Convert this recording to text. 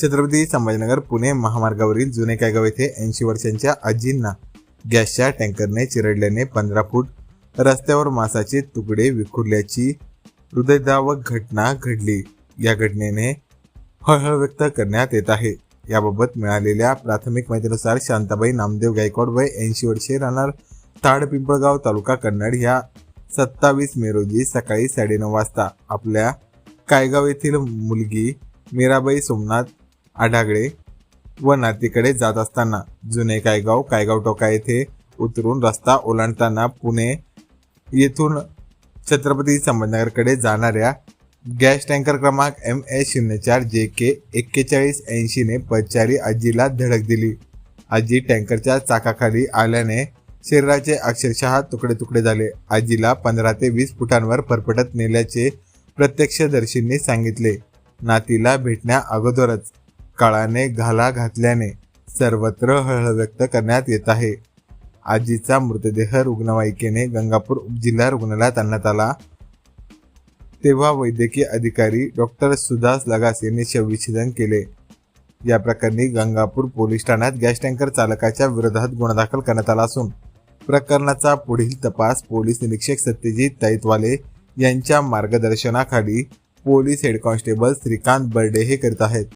छत्रपती संभाजीनगर पुणे महामार्गावरील जुने कायगाव येथे ऐंशी वर्षांच्या आजींना गॅसच्या टँकरने चिरडल्याने पंधरा फूट रस्त्यावर मांसाचे तुकडे विखुरल्याची हृदयदावक घटना घडली. या घटनेने हळहळ व्यक्त करण्यात येत आहे. याबाबत मिळालेल्या प्राथमिक माहितीनुसार शांताबाई नामदेव गायकवाड वय ऐंशी वर्षे राहणार ताड पिंपळगाव तालुका कन्नड ह्या सत्तावीस मे रोजी सकाळी साडेनऊ वाजता. आपल्या कायगाव येथील मुलगी मीराबाई सोमनाथ आढागळे व नातीकडे जात असताना जुने कायगाव कायगाव टोका येथे उतरून रस्ता ओलांडताना पुणे येथून छत्रपती संभाजीनगरकडे जाणाऱ्या गॅस टँकर क्रमांक एम एस शून्य चार जे के एक्केचाळीस ऐंशीने पदचारी आजीला धडक दिली. आजी टँकरच्या चाकाखाली आल्याने शरीराचे अक्षरशः तुकडे तुकडे झाले. आजीला पंधरा ते वीस फुटांवर फरफटत नेल्याचे प्रत्यक्षदर्शींनी सांगितले. नातीला भेटण्या अगोदरच काळाने घाला घातल्याने सर्वत्र हळहळ व्यक्त करण्यात येत आहे. आजीचा मृतदेह रुग्णवाहिकेने गंगापूर उपजिल्हा रुग्णालयात आणण्यात आला. तेव्हा वैद्यकीय अधिकारी डॉक्टर सुदास लगास यांनी शवविच्छेदन केले. या प्रकरणी गंगापूर पोलीस ठाण्यात गॅस टँकर चालकाच्या विरोधात गुन्हा दाखल करण्यात आला असून प्रकरणाचा पुढील तपास पोलीस निरीक्षक सत्यजित दैतवाले यांच्या मार्गदर्शनाखाली police head constable Shrikant Barde हे करीत आहेत.